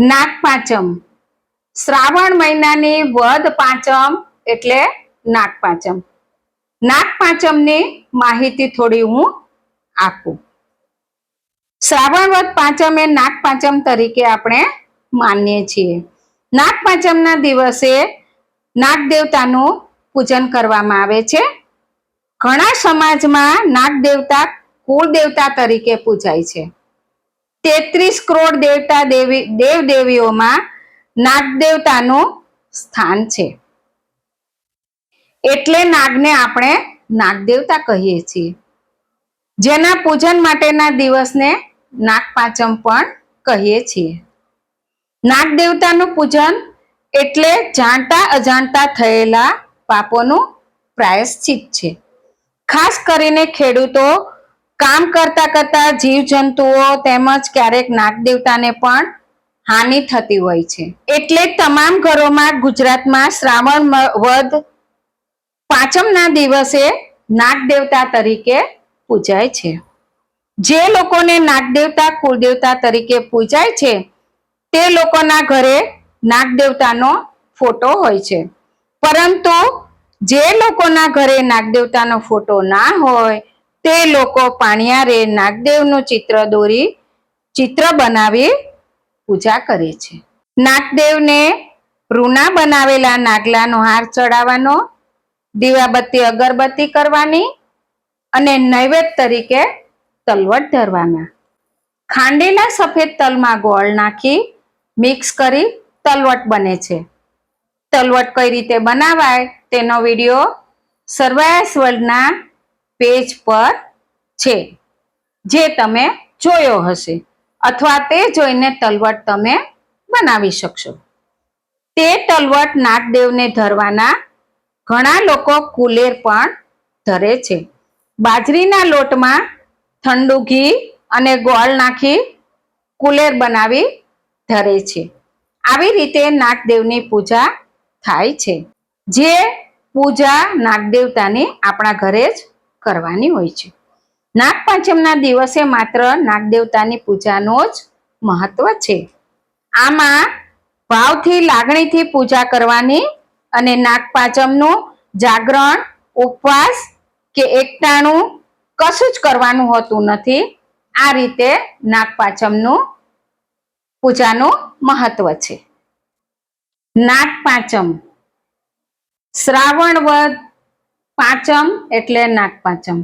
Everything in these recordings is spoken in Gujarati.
નાગ પાંચમ. શ્રાવણ મહિનાની વદ પાંચમ એટલે નાગ પાંચમ. નાગ પાંચમની માહિતી થોડી હું આપું. શ્રાવણ વદ પાંચમ એ નાગ પાંચમ તરીકે આપણે માનીએ છીએ. નાગ પાંચમના દિવસે નાગ દેવતાનું પૂજન કરવામાં આવે છે. ઘણા સમાજમાં નાગ દેવતા કુળ દેવતા તરીકે પૂજાય છે. તેત્રીસ કરોડ દેવતા દેવી દેવ દેવીઓમાં નાગ દેવતાનું સ્થાન છે. એટલે નાગને આપણે નાગ દેવતા કહીએ છીએ. જેના પૂજન માટેના દિવસને નાગપાંચમ પણ કહીએ છીએ. નાગ દેવતાનું પૂજન એટલે જાણતા અજાણતા થયેલા પાપોનું પ્રાયશ્ચિત છે. ખાસ કરીને ખેડૂતો કામ કરતા કરતા જીવજંતુઓ તેમજ ક્યારેક નાગ દેવતાને પણ હાનિ થતી હોય છે. એટલે તમામ ઘરોમાં ગુજરાતમાં શ્રાવણ વદ પાંચમના દિવસે નાગ દેવતા તરીકે પૂજાય છે. જે લોકોને નાગ દેવતા કુળદેવતા તરીકે પૂજાય છે, તે લોકોના ઘરે નાગ દેવતાનો ફોટો હોય છે. પરંતુ જે લોકોના ઘરે નાગ દેવતાનો ફોટો ના હોય તે લોકો પાણિયારે નાગદેવનું ચિત્ર દોરી ચિત્ર બનાવી પૂજા કરે છે. નાગદેવને રૂના બનાવેલા નાગલાનો હાર ચડાવવાનો, દીવાબત્તી અગરબત્તી કરવાની અને નૈવેદ્ય તરીકે તલવટ ધરવાના. ખાંડેલા સફેદ તલમાં ગોળ નાખી મિક્સ કરી તલવટ બને છે. તલવટ કઈ રીતે બનાવાય તેનો વીડિયો સર્વાયસ વર્લ્ડના પેજ પર છે, જે તમે જોયો હશે. અથવા તે જોઈને તલવટ તમે બનાવી શકશો. તે તલવટ નાગદેવને ધરવાના ઘણા લોકો કુલેર પણ ધરે છે. બાજરીના લોટમાં ઠંડુ ઘી અને ગોળ નાખી કુલેર બનાવી ધરે છે. આવી રીતે નાગદેવની પૂજા થાય છે. જે પૂજા નાગદેવતાની આપણા ઘરે જ કરવાની હોય છે. નાગપંચમના દિવસે માત્ર નાગદેવતાની પૂજાનો જ મહત્વ છે. આમાં ભાવથી લાગણીથી પૂજા કરવાની અને નાગપાંચમનું જાગરણ, ઉપવાસ કે એકટાણું કશું જ કરવાનું હોતું નથી, આ રીતે નાગપાંચમનું પૂજાનું મહત્વ છે. નાગપાંચમ શ્રાવણ વદ પાંચમ એટલે નાગપાંચમ.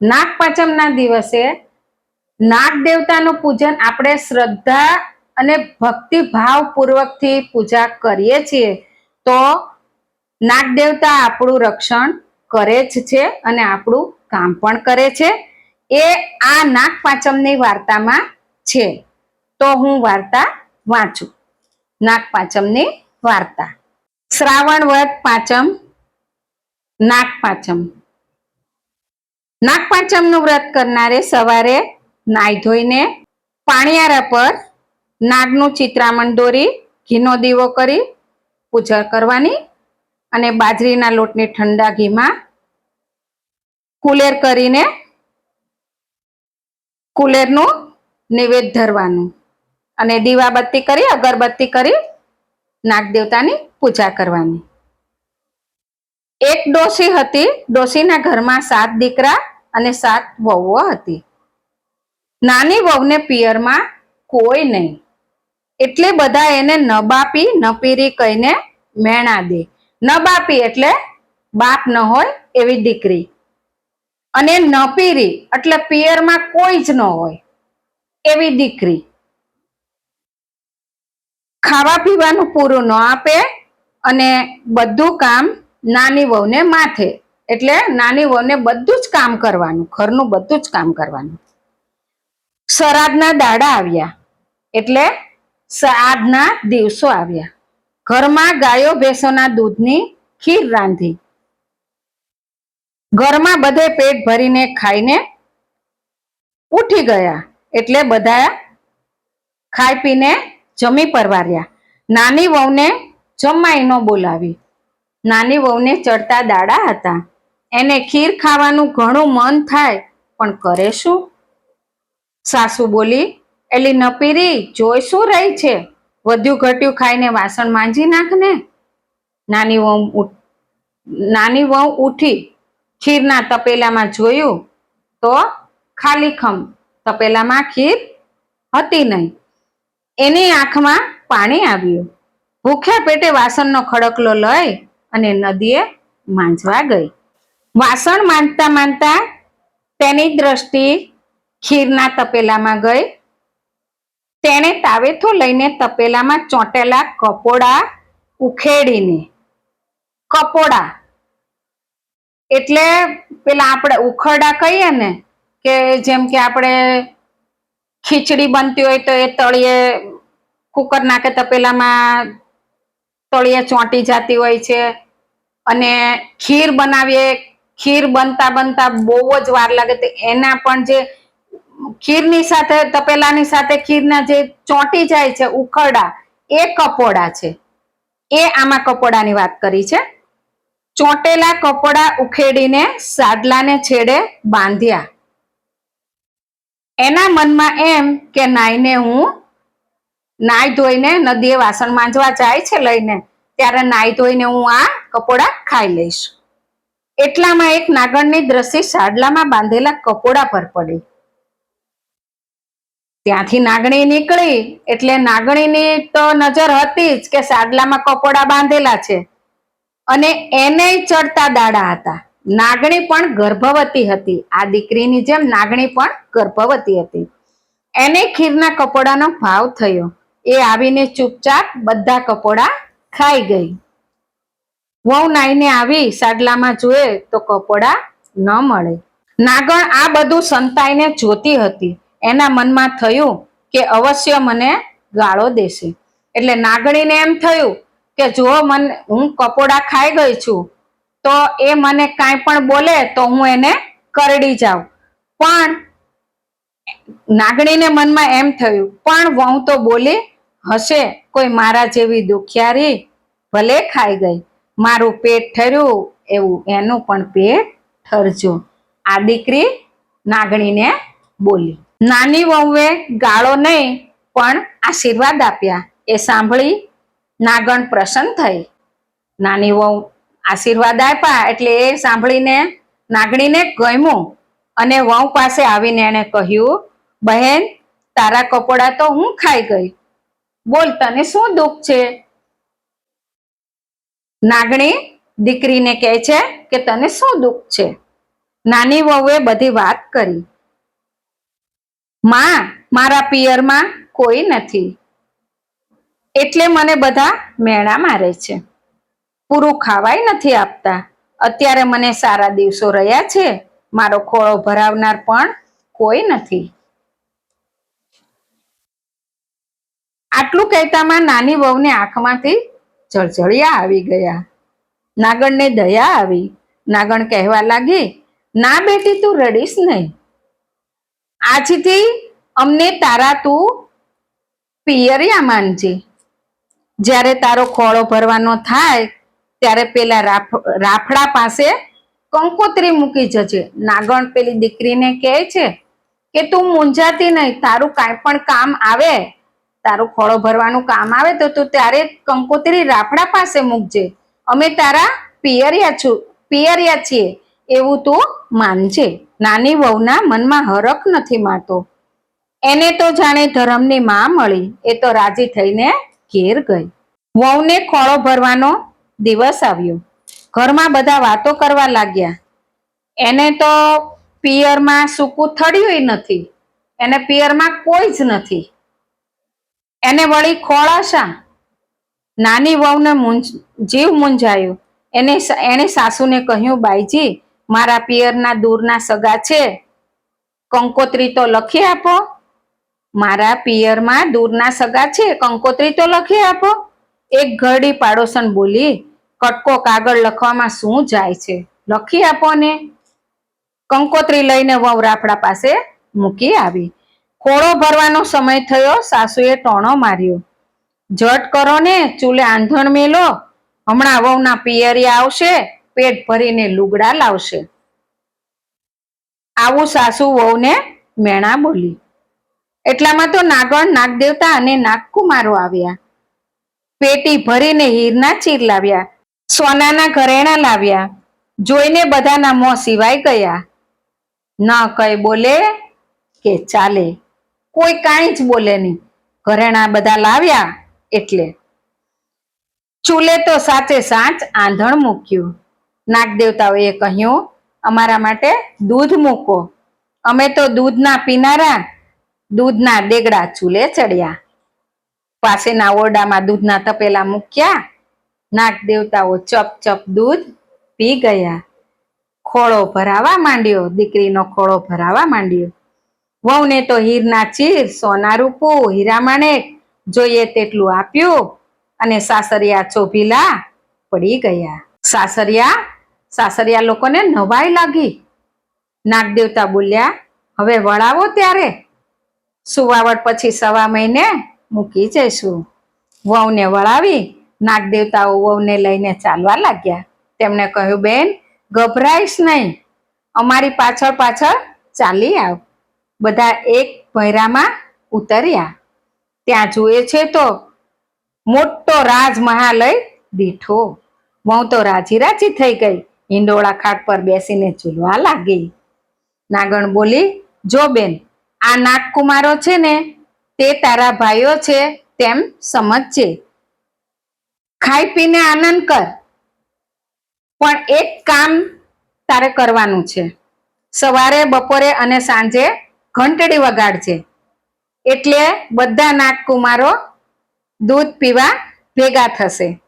નાગપાંચમના દિવસે નાગ દેવતાનું પૂજન આપણે શ્રદ્ધા અને ભક્તિ ભાવ પૂજા કરીએ છીએ તો નાગ દેવતા આપણું રક્ષણ કરે જ છે અને આપણું કામ પણ કરે છે. એ આ નાગપાંચમની વાર્તામાં છે. તો હું વાર્તા વાંચું. નાગપાંચમની વાર્તા. શ્રાવણ વદ પાંચમ નાગ નાગપાંચમનું વ્રત કરનારે સવારે નાહી ધોઈને પાણિયારા પર નાગનું ચિત્રામણ દોરી, ઘીનો દીવો કરી, પૂજા કરવાની અને બાજરીના લોટને ઠંડા ઘીમાં કુલેર કરીને કુલેરનું નિવેદ ધરવાનું અને દીવાબત્તી કરી, અગરબત્તી કરી નાગ દેવતાની પૂજા કરવાની. એક ડોસી હતી. ડોસીના ઘરમાં સાત દીકરા અને સાત વહુઓ હતી. નાની વહુને પિયરમાં કોઈ નહીં. એટલે બધા એને ન બાપી, ન પીરી કહીને મેણા દે. ન બાપી એટલે બાપ ન હોય એવી દીકરી. અને નપીરી એટલે પિયરમાં કોઈ જ ન હોય એવી દીકરી. ખાવા પીવાનું પૂરું ન આપે અને બધું કામ નાની વહુને માથે. એટલે નાની વહુને બધું જ કામ કરવાનું, ઘરનું બધું જ કામ કરવાનું. શ્રાદ્ધના દાડા આવ્યા. એટલે શ્રાદ્ધના દિવસો આવ્યા. ઘરમાં ગાયો ભેંસોના દૂધની ખીર રાંધી. ઘરમાં બધે પેટ ભરીને ખાઈને ઉઠી ગયા. એટલે બધા ખાઈ પીને જમી પરવાર્યા. નાની વહુને જમાઈનો બોલાવી. નાની વહુને ચડતા દાડા હતા. એને ખીર ખાવાનું ઘણું મન થાય, પણ કરે શું? સાસુ બોલી, એલી નપીરી, જોઈ શું રહી છે? વધ્યું ઘટ્યું ખાઈને વાસણ માંજી નાખ ને. નાની વહુ નાની વહુ ઉઠી ખીરના તપેલામાં જોયું તો ખાલી ખમ, તપેલામાં ખીર હતી નહીં. એની આંખમાં પાણી આવ્યું. ભૂખ્યા પેટે વાસણનો ખડકલો લઈ અને નદીએ માંજવા ગઈ. વાસણ માંજતા માંજતા તેની દ્રષ્ટિ ખીરના તપેલામાં ગઈ. તેણે તાવેથો લઈને તપેલામાં ચોંટેલા કપોડા ઉખેડીને, કપોડા એટલે પેલા આપણે ઉખરડા કહીએ ને કે જેમ કે આપણે ખીચડી બનતી હોય તો એ તળિયે કુકર નાખે તપેલામાં તળિયે ચોંટી જતી હોય છે. અને ખીર બનાવીએ, ખીર બનતા બનતા બહુ જ વાર લાગે તો એના પણ જે ખીરની સાથે, તપેલાની સાથે ખીરના જે ચોંટી જાય છે, ઉખરડા, એ કપોડા છે. એ આમાં કપોડાની વાત કરી છે. ચોંટેલા કપડા ઉખેડીને સાડલાને છેડે બાંધ્યા. એના મનમાં એમ કે નાઈને હું નાઈ ધોઈને નદીએ વાસણ માંજવા જાય છે લઈને, ત્યારે નાઈ ધોઈને હું આ કપોડા ખાઈ લઈશ. એટલામાં એક નાગણની દ્રષ્ટિ સાડલામાં બાંધેલા કપોડા પર પડી. ત્યાંથી નાગણી નીકળી, એટલે નાગણીની તો નજર હતી જ કે સાડલામાં કપોડા બાંધેલા છે. અને એને ચડતા દાડા હતા. નાગણી પણ ગર્ભવતી હતી. આ દીકરીની જેમ નાગણી પણ ગર્ભવતી હતી. એને ખીરના કપોડાનો ભાવ થયો. એ આવીને ચૂપચાપ બધા કપોડા ખાઈ ગઈ. વહુ નાઈને આવી સાડલામાં જોયે તો કપોડા ન મળે. નાગણ આ બધું સંતાઈને જોતી હતી. એના મનમાં થયું કે અવશ્ય મને ગાળો દેશે. એટલે નાગણીને એમ થયું કે જો મને હું કપોડા ખાઈ ગઈ છું, તો એ મને કાંઈ પણ બોલે તો હું એને કરડી જાઉં. પણ નાગણીને મનમાં એમ થયું, પણ વહુ તો બોલી, હશે, કોઈ મારા જેવી દુખિયારી ભલે ખાઈ ગઈ. મારું પેટ ઠર્યું એવું એનું પણ પેટ ઠરજો. આ દીકરી નાગણીને બોલી. નાની વહુએ ગાળો નહીં, પણ આશીર્વાદ આપ્યા. એ સાંભળી નાગણ પ્રસન્ન થઈ. નાની વહુ આશીર્વાદ આપ્યા એટલે એ સાંભળીને નાગણીને ગમ્યું. અને વહુ પાસે આવીને એણે કહ્યું, બહેન, તારા કપડા તો હું ખાઈ ગઈ. બોલ, તને શું દુઃખ છે? નાગણી દીકરીને કહે છે કે, તને શું દુઃખ છે? નાની વહુએ બધી વાત કરી. માં, મારા પિયરમાં કોઈ નથી. એટલે મને બધા મેણા મારે છે. પૂરું ખાવાય નથી આપતા. અત્યારે મને સારા દિવસો રહ્યા છે. મારો ખોળો ભરાવનાર પણ કોઈ નથી. આટલું કહેતામાં નાની વહુને આંખમાંથી જળજળિયા આવી ગયા. નાગણને દયા આવી. નાગણ કહેવા લાગી, ના બેટી, તું રડીશ નહીં. આજથી અમને તારા તું પિયરિયા માનજે. જ્યારે તારો ખોળો ભરવાનો થાય, ત્યારે પેલા રાફ- રાફડા પાસે કંકોત્રી મૂકી જજે. નાગણ પેલી દીકરીને કહે છે કે તું મૂંઝાતી નહીં, તારું કાંઈ પણ કામ આવે, તારું ખોળો ભરવાનું કામ આવે, તો તું ત્યારે કંકોત્રી રાફડા પાસે મૂકજે. અમે તારા પિયરિયા છું, પિયરિયા છીએ, એવું તું માનજે. નાની વહુના મનમાં હરખ નથી મારતો. એને તો જાણે ધર્મની માં મળી, એ તો રાજી થઈને ઘેર ગઈ. વહુને ખોળો ભરવાનો દિવસ આવ્યો. ઘરમાં બધા વાતો કરવા લાગ્યા. એને તો પિયરમાં સૂકું થડ્યું નથી. એને પિયરમાં કોઈ જ નથી. એને વળી ખોળાશા. નાની વહુને જીવ મૂંઝાયું. એને એને સાસુને કહ્યું, બાઈજી, મારા પિયરના દૂરના સગા છે. કંકોત્રી તો લખી આપો. મારા પિયરમાં દૂરના સગા છે, કંકોત્રી તો લખી આપો. એક ઘરડી પાડોશન બોલી કટકો કાગળ લખવામાં શું જાય છે? લખી આપો ને. કંકોત્રી લઈને વહુ રાફડા પાસે મૂકી આવી. ખોળો ભરવાનો સમય થયો, સાસુએ ટોણો માર્યો. જટ કરો ને, ચૂલે આંધણ મેલો. હમણાં વહુના પિયરિયા આવશે, પેટ ભરીને લુગડા લાવશે. આવું સાસુ વહુને મેણા બોલી. એટલામાં તો નાગણ, નાગદેવતા અને નાગકુમારો આવ્યા. પેટી ભરીને હીરના ચીર લાવ્યા. સોનાના ઘરેણા લાવ્યા. જોઈને બધાના મોં સિવાય ગયા. ન કઈ બોલે કે ચાલે. કોઈ કાંઈ જ બોલે નહીં. ઘરેણા બધા લાવ્યા એટલે. ચૂલે તો સાચે સાચ આંધણ મૂક્યું. નાગ દેવતાઓએ કહ્યું, અમારા માટે દૂધ મૂકો. અમે તો દૂધના પીનારા, દૂધના દેગડા ચૂલે ચડ્યા. પાસેના ઓરડામાં દૂધના તપેલા મૂક્યા. નાગ દેવતાઓ ચપ ચપ દૂધ પી ગયા. ખોળો ભરાવા માંડ્યો, દીકરીનો ખોળો ભરાવા માંડ્યો. વહુને તો હીરના ચીર, સોના રૂપું, હીરા માણેક જોઈએ તેટલું આપ્યું અને સાસરિયા ચોભીલા પડી ગયા. સાસરિયા સાસરિયા લોકોને નવાઈ લાગી. નાગદેવતા બોલ્યા, હવે વળાવો ત્યારે. સુવાવડ પછી સવા મહિને મૂકી જઈશું. વહુને વળાવી નાગ દેવતાઓ વહુને લઈને ચાલવા લાગ્યા. તેમણે કહ્યું, બેન, ગભરાઈશ નહીં. અમારી પાછળ પાછળ ચાલી આવ. બધા એક ભૈરામાં ઉતર્યા. ત્યાં જુએ છે તો મોટો રાજમહાલય દીઠો. વહુ તો રાજી રાજી થઈ ગઈ. હિંડોળા ખાટ પર બેસીને ઝૂલવા લાગી. નાગણ બોલી, જો બેન, આ નાગકુમારો છે ને, તે તારા ભાઈઓ છે તેમ સમજજે. ખાઈ પીને આનંદ કર. પણ એક કામ તારે કરવાનું છે. સવારે, બપોરે અને સાંજે ઘંટડી વગાડજે. એટલે બધા નાગકુમારો દૂધ પીવા ભેગા થશે.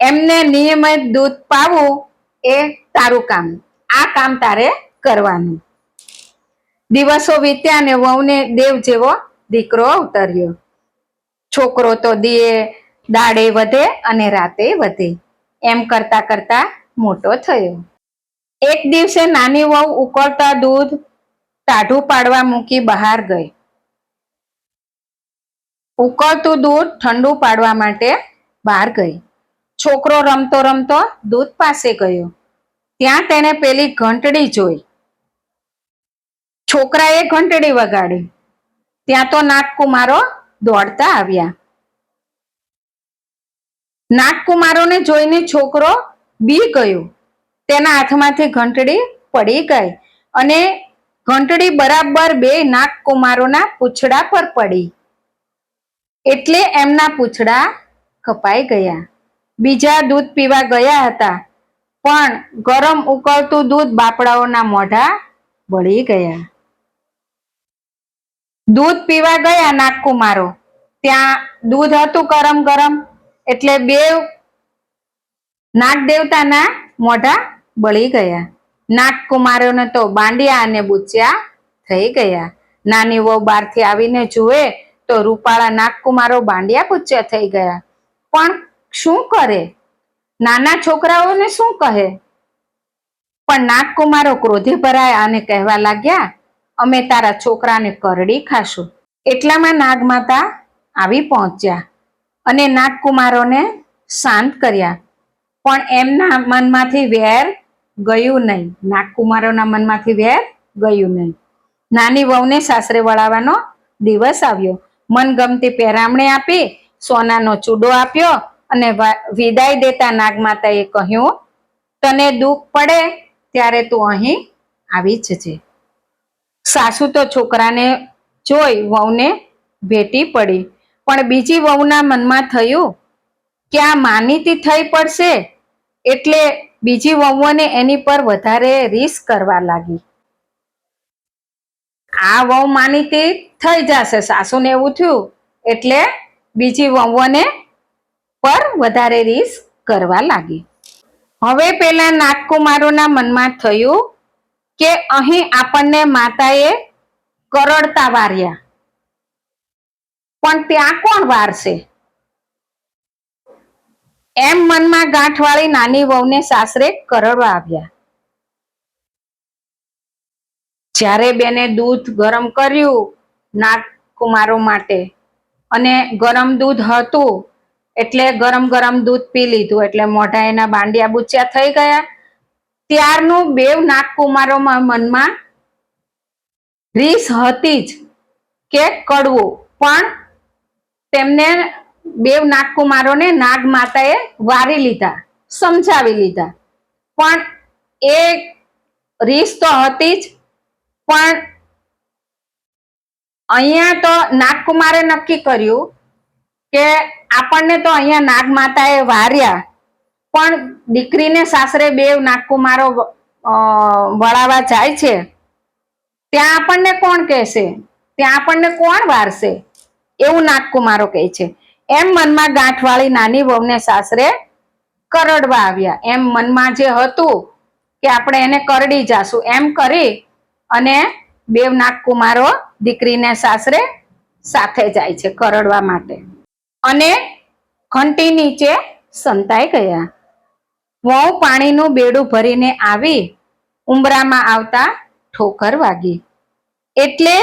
એમને નિયમિત દૂધ પાવું એ તારું કામ. આ કામ તારે કરવાનું. દિવસો વીત્યા ને વહુને દેવ જેવો દીકરો અવતર્યો. છોકરો તો દીએ દાડે વધે અને રાતે વધે. એમ કરતા કરતા મોટો થયો. એક દિવસે નાની વહુ ઉકળતા દૂધ ટાઢું પાડવા મૂકી બહાર ગઈ. ઉકળતું દૂધ ઠંડુ પાડવા માટે બહાર ગઈ. છોકરો રમતો રમતો દૂધ પાસે ગયો. ત્યાં તેને પેલી ઘંટડી જોઈ. છોકરાએ ઘંટડી વગાડી. ત્યાં તો નાગકુમારો દોડતા આવ્યા. નાગકુમારોને જોઈને છોકરો બી ગયો. તેના હાથમાંથી ઘંટડી પડી ગઈ અને ઘંટડી બરાબર બે નાગકુમારોના પૂંછડા પર પડી. એટલે એમના પૂછડા કપાઈ ગયા. બીજા દૂધ પીવા ગયા હતા, પણ ગરમ ઉકળતું દૂધ બાપડાઓના મોઢા બળી ગયા. દૂધ પીવા ગયા નાગકુમારો. ત્યાં દૂધ હતું ગરમ ગરમ એટલે બે નાગ દેવતાના મોઢા બળી ગયા. નાગકુમારોને તો બાંડિયા અને બુચ્યા થઈ ગયા. નાની વહુ બહારથી આવીને જુએ તો રૂપાળા નાગકુમારો બાંડિયા બુચ્યા થઈ ગયા. પણ શું કરે? નાના છોકરાઓને શું કહે? પણ નાગકુમારો ક્રોધે ભરાયા અને કહેવા લાગ્યા, અમે તારા છોકરાને કરડી ખાશું. એટલામાં નાગમાતા આવી પહોંચ્યા. અને નાગકુમારોને શાંત કર્યા. પણ એમના મનમાંથી વેર ગયું નહીં. નાગકુમારોના મનમાંથી વેર ગયું નહીં. નાની વહુને સાસરે વળાવવાનો દિવસ આવ્યો. મનગમતી પહેરામણી આપી, સોનાનો ચૂડો આપ્યો અને વિદાય દેતા નાગમાતાએ કહ્યું, તને દુઃખ પડે ત્યારે તું અહીં આવી જજે સાસુ તો છોકરાને જોઈ વહુને ભેટી પડી. પણ બીજી વહુના મનમાં થયું કે આ માનીતી થઈ પડશે એટલે બીજી વહુઓને એની પર વધારે રીસ કરવા લાગી. આ વહુ માનીતી થઈ જશે, સાસુને એવું થયું એટલે બીજી વહુઓને પર વધારે રીસ કરવા લાગી. હવે પેલા નાગકુમારોના મનમાં થયું કે અહીં આપણને માતાએ કરડતા વાર્યા. પણ ત્યાં કોણ વારશે એમ મનમાં ગાંઠવાળી નાની વહુને સાસરે કરડવા આવ્યા. જ્યારે બેને દૂધ ગરમ કર્યું નાગકુમારો માટે અને ગરમ દૂધ હતું, એટલે ગરમ ગરમ દૂધ પી લીધું, એટલે મોઢા એના બાંડિયા બુચ્યા થઈ ગયા. ત્યારનું બેવ નાગકુમારોમાં મનમાં રીસ હતી જ કે કડવું, પણ તેમને બેવ નાગકુમારોને નાગ માતાએ વારી લીધા, સમજાવી લીધા. પણ એ રીસ તો હતી જ, પણ અહીંયા તો નાગકુમારે નક્કી કર્યું કે આપણને તો અહીંયા નાગ માતાએ વાર્યા, પણ દીકરીને સાસરે બેવ નાગકુમારો વળાવા જાય છે. ત્યાં આપણને કોણ કહેશે? ત્યાં આપણને કોણ વારશે? એવું નાગકુમારો કહે છે. એમ મનમાં ગાંઠવાળી નાની વહુને સાસરે કરડવા આવ્યા. એમ મનમાં જે હતું કે આપણે એને કરડી જાશું. એમ કરી અને બેવ નાગકુમારો દીકરીને સાસરે સાથે જાય છે કરડવા માટે. અને ઘંટી નીચે સંતાઈ ગયા. વહુ પાણીનું બેડું ભરીને આવી ઉંબરામાં આવતા ઠોકર વાગી. એટલે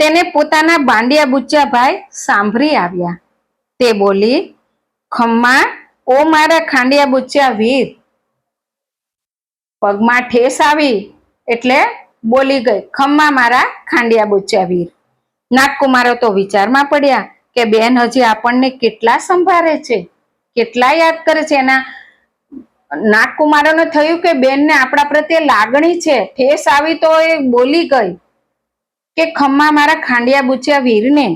તેને પોતાના બાંડિયા બુચ્ચા ભાઈ સાંભળી આવ્યા. તે બોલી, ખમ્મા, ઓ મારા ખાંડિયા બુચ્ચા વીર. પગમાં ઠેસ આવી એટલે બોલી ગઈ, ખમ્મા મારા ખાંડિયા બુચ્ચા વીર. નાગકુમારો તો વિચારમાં પડ્યા કે બેન હજી આપણને કેટલા સંભાળે છે, કેટલા યાદ કરે છે એના. નાગકુમારોને થયું કે બેનને આપણા પ્રત્યે લાગણી છે, ઠેસ આવી તો એ બોલી ગઈ કે ખમ્મા મારા ખાંડિયા બુચ્યા વીરને?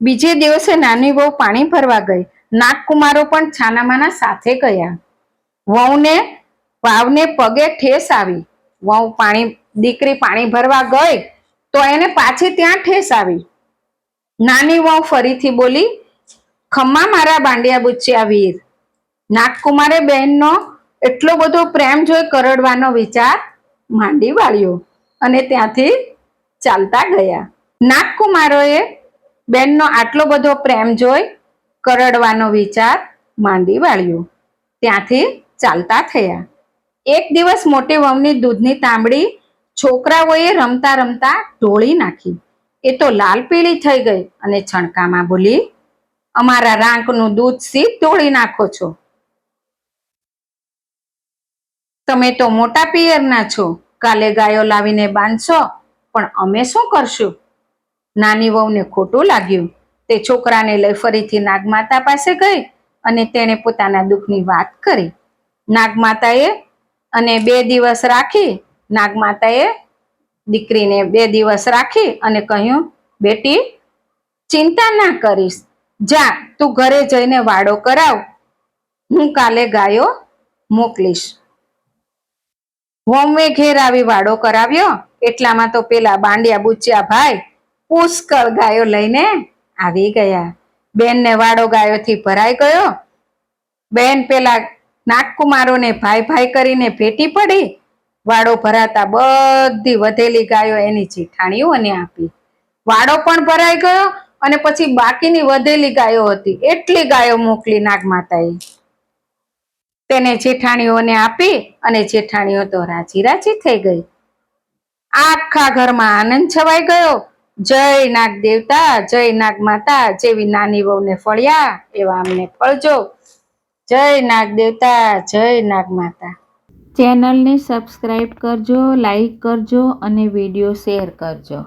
બીજે દિવસે નાની વહુ પાણી ભરવા ગઈ. નાગકુમારો પણ છાનામાના સાથે ગયા. વહુને, વાવને પગે ઠેસ આવી. વહુ પાણી, દીકરી પાણી ભરવા ગઈ તો એને પાછી ત્યાં ઠેસ આવી. નાની વહુ ફરીથી બોલી, ખમ્મા મારા બાંડિયા બુચ્યા વીર, નાગકુમારે બહેનનો એટલો બધો પ્રેમ જોઈ કરડવાનો વિચાર માંડી વાળ્યો. અને ત્યાંથી ચાલતા ગયા. નાગકુમારોએ બેનનો આટલો બધો પ્રેમ જોઈ કરડવાનો વિચાર માંડી વાળ્યો. ત્યાંથી ચાલતા થયા. એક દિવસ મોટી વહુની દૂધની તાંબડી છોકરાઓએ રમતા રમતા ઢોળી નાખી. એ તો લાલ પીળી થઈ ગઈ અને છણકામાં બોલી, અમારા રાંકનું દૂધ સી તોડી નાખો છો? તમે તો મોટા પિયરના છો. કાલે ગાયો લાવીને બાંધશો પણ અમે શું કરશું? નાની વહુને ખોટું લાગ્યું. તે છોકરાને લઈ ફરીથી નાગમાતા પાસે ગઈ અને તેણે પોતાના દુઃખની વાત કરી. નાગમાતાએ અને બે દિવસ રાખી, નાગમાતાએ દીકરીને બે દિવસ રાખી અને કહ્યું, બેટી, ચિંતા ના કરીશ. જા, તું ઘરે જઈને વાડો કરાવ. હું કાલે ગાયો મોકલીશ. વોમે ઘેર આવી વાડો કરાવ્યો. એટલામાં તો પેલા બાંડિયા બુચ્યા ભાઈ પુષ્કળ ગાયો લઈને આવી ગયા. બેનને વાડો ગાયોથી ભરાઈ ગયો. બેન પેલા નાગકુમારોને ભાઈ ભાઈ કરીને ભેટી પડી. વાડો ભરાતા બધી વધેલી ગાયો એની જીઠાણીઓને આપી. વાડો પણ ભરાઈ ગયો અને પછી બાકીની વધેલી ગાયો હતી. એટલી ગાયો મોકલી નાગમાતાએ. તેને જેઠાણીઓને આપી અને જેઠાણીઓ તો રાજી રાજી થઈ ગઈ. આખા ઘરમાં આનંદ છવાઈ ગયો. જય નાગ દેવતા, જય નાગ માતા, જેવી નાની વહુને ફળ્યા એવા અમને ફળજો જય નાગ દેવતા, જય નાગ માતા. ચેનલને સબસ્ક્રાઈબ કરજો લાઈક કરજો અને વીડિયો શેર કરજો.